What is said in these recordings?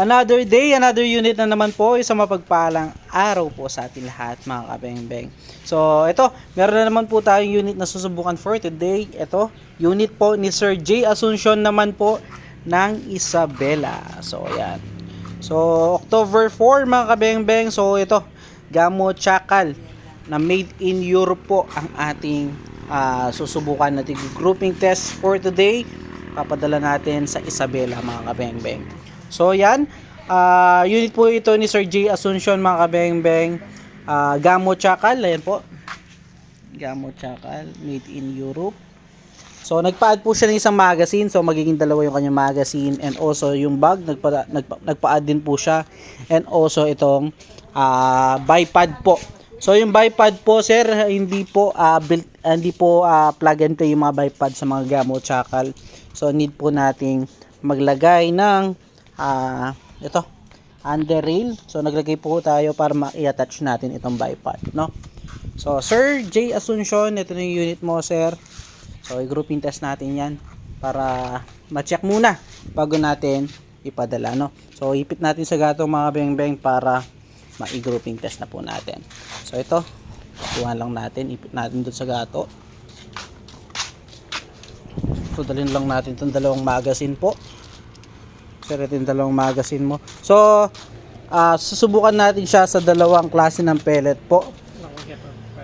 Another day, another unit na naman po. Isang mapagpalang araw po sa ating lahat mga kabeng-beng. So, ito, meron na naman po tayong unit na susubukan for today. Ito, unit po ni Sir J. Asuncion naman po ng Isabela. So, ayan. So, October 4 mga kabeng-beng. So, ito, Gamo Chakal na made in Europe po ang ating ah, susubukan natin grouping test for today. Papadala natin sa Isabela mga kabeng-beng. So yan, ah, unit po ito ni Sir J. Asuncion mga kabeng-beng. Ah, Gamo Chakal, ayan po. Gamo Chakal, made in Europe. So nagpa-add po siya ng isang magazine, so magiging dalawa yung kanyang magazine and also yung bag nagpa, nagpa, nagpa-add din po siya and also itong ah, bipod po. So yung bipod po sir, hindi po ah, built hindi po ah, plug and play yung mga bipod sa mga Gamo Chakal. So need po nating maglagay ng ah, ito under rail. So naglagay po tayo para ma-attach natin itong bipod, no? So Sir J Asuncion, ito na yung unit mo sir. So i-grouping test natin 'yan para ma-check muna bago natin ipadala, no? So ipit natin sa gato mga beng-beng para ma-grouping test na po natin. So ito, kuha lang natin, ipit natin doon sa gato. So dalhin lang natin itong dalawang magazine po. Ito yung dalawang magazine mo. So, ah, susubukan natin siya sa dalawang klase ng pellet po.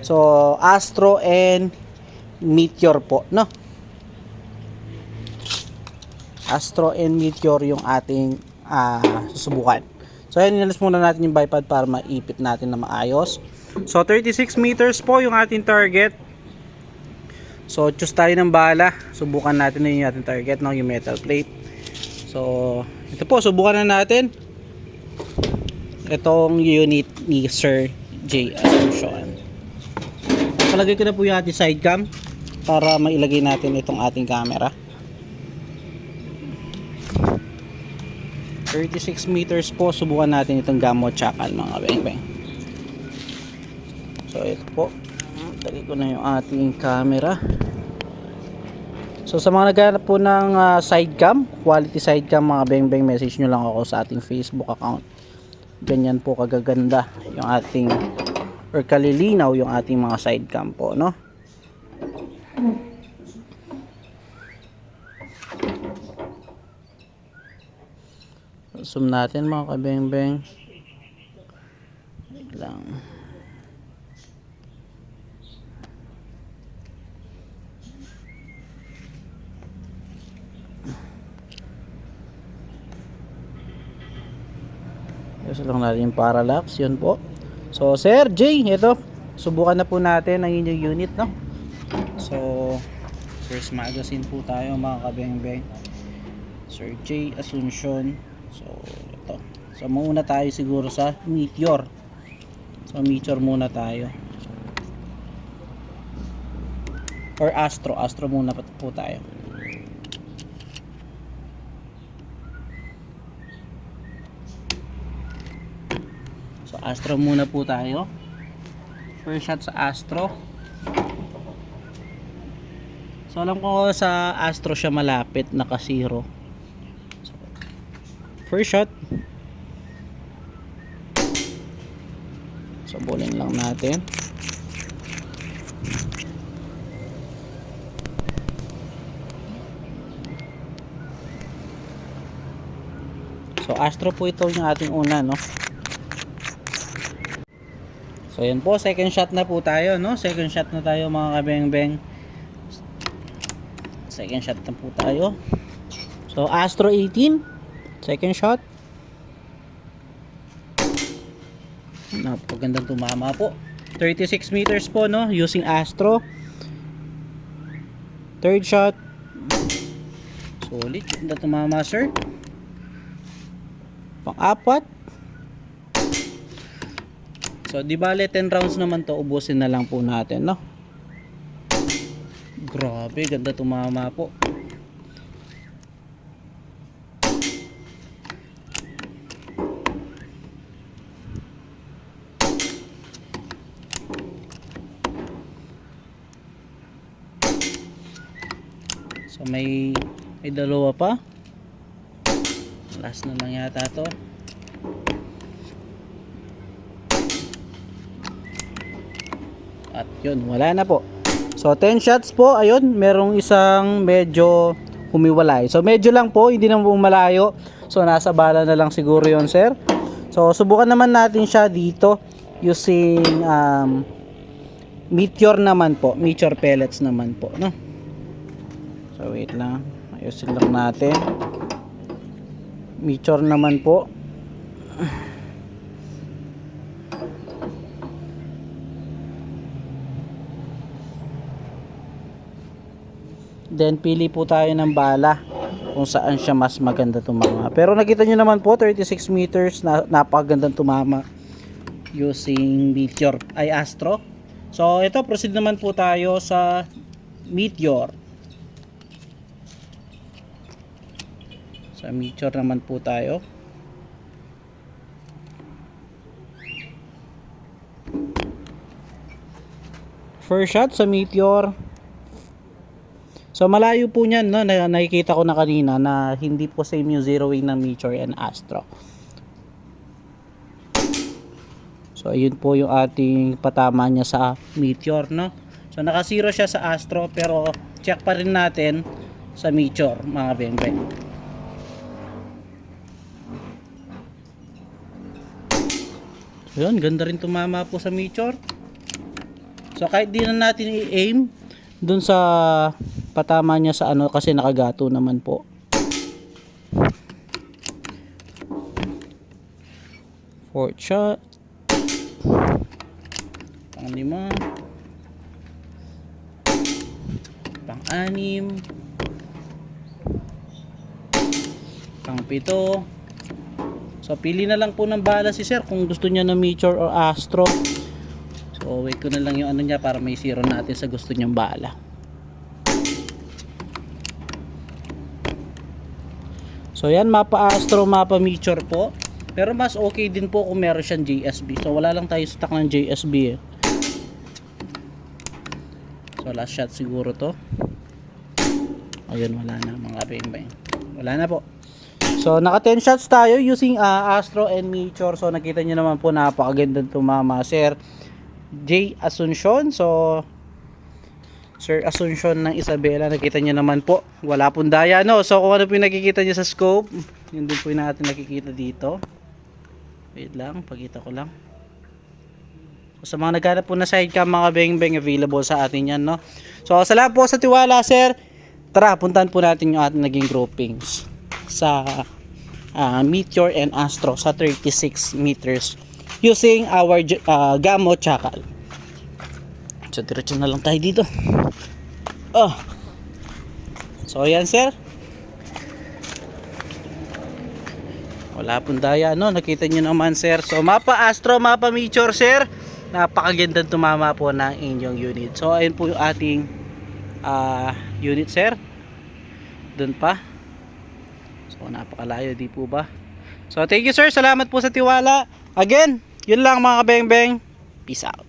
So, Astro and Meteor po, no? Astro and Meteor yung ating ah, susubukan. So, ayan, inalis muna natin yung bipod para maipit natin na maayos. So, 36 meters po yung ating target. So, choose tayo ng bala. Subukan natin na yung ating target, no? yung metal plate. So, ito po, subukan na natin. Itong unit ni Sir J. Asuncion. Palagay ko na po yung ating side cam para mailagay natin itong ating camera. 36 meters po, subukan natin itong Gamo Chakal mga beng-beng. So, ito po. Tali ko na yung ating camera. So sa mga naghanap po ng ah, side cam, quality side cam mga beng-beng, message nyo lang ako sa ating Facebook account. Ganyan po kagaganda yung ating or kalilinaw yung ating mga side cam po, no? Zoom natin mga kabeng-beng. Lang. Gusto lang natin yung parallax, yun po. So, Sir J, ito. Subukan na po natin ang inyong unit, no? So, first magazine po tayo mga kabeng-beng. Sir J Asuncion. So, ito. So, muna tayo siguro sa Meteor. So, Meteor muna tayo. Or Astro. Astro muna po tayo. So Astro muna po tayo. First shot sa Astro. So alam ko sa Astro siya malapit naka zero. So, first shot. So bowling lang natin. So Astro po ito yung ating una no. So yan po, second shot na po tayo, no? Second shot na tayo mga kabeng-beng. Second shot na po tayo. So Astro 18, second shot. Napakagandang tumama po. 36 meters po, no? Using Astro. Third shot. Solid. Ganda tumama, sir. Pang-apat. So, di bale 10 rounds naman to, ubusin na lang po natin, no? Grabe, ganda tumama po. So, may may dalawa pa. Last na lang yata to. At yun, wala na po. So 10 shots po, ayun, merong isang medyo humiwalay. So medyo lang po, hindi naman po malayo. So nasa bala na lang siguro yon sir. So subukan naman natin siya dito using um, meteor naman po, meteor pellets naman po, no? So wait lang, ayusin lang natin. Meteor naman po. Then pili po tayo ng bala kung saan siya mas maganda tumama. Pero nakita nyo naman po 36 meters na napakagandang tumama using Meteor ay Astro. So ito proceed naman po tayo sa Meteor. Sa Meteor naman po tayo. First shot sa Meteor. So malayo po niyan no na, nakikita ko na kanina na hindi po same yung zero wing ng Meteor and Astro. So ayun po yung ating patama niya sa Meteor no. So naka zero siya sa Astro pero check pa rin natin sa Meteor mga bengbeng. So yun, ganda rin tumama po sa Meteor. So kahit di na natin i-aim dun sa patama niya sa ano kasi nakagato naman po. Fourth shot. Pang-lima. Pang-anim. Pang-pito. So pili na lang po ng bala si sir kung gusto niya ng Meteor or Astro. So wait ko na lang yung ano niya para may zero natin sa gusto niyang bala. So yan mapa Astro, mapa Meteor po. Pero mas okay din po kung meron siyang JSB. So wala lang tayo stock ng JSB eh. So last shot siguro to. Ayun wala na mga beng. Wala na po. So naka 10 shots tayo using uh, Astro and Meteor. So nakita niyo naman po napakagandang tumama sir. J. Asuncion. So, Sir Asuncion ng Isabela, nakita niyo naman po. Wala pong daya, no? So, kung ano po yung nakikita niyo sa scope, yun din po yung natin nakikita dito. Wait lang, pagkita ko lang. So, sa mga naghanap po na sidecam, mga beng-beng, available sa atin yan, no? So, salamat po sa tiwala, sir. Tara, puntahan po natin yung ating naging groupings sa uh, Meteor and Astro sa 36 meters using our uh, Gamo Chakal. So, diretso na lang tayo dito. Oh. So, ayan, sir. Wala pong daya, no? Nakita nyo naman, sir. So, mapa Astro, mapa Meteor, sir. Napakagandang tumama po ng inyong unit. So, ayun po yung ating uh, unit, sir. Doon pa. So, napakalayo, di po ba? So, thank you, sir. Salamat po sa tiwala. Again, yun lang mga kabeng-beng. Peace out.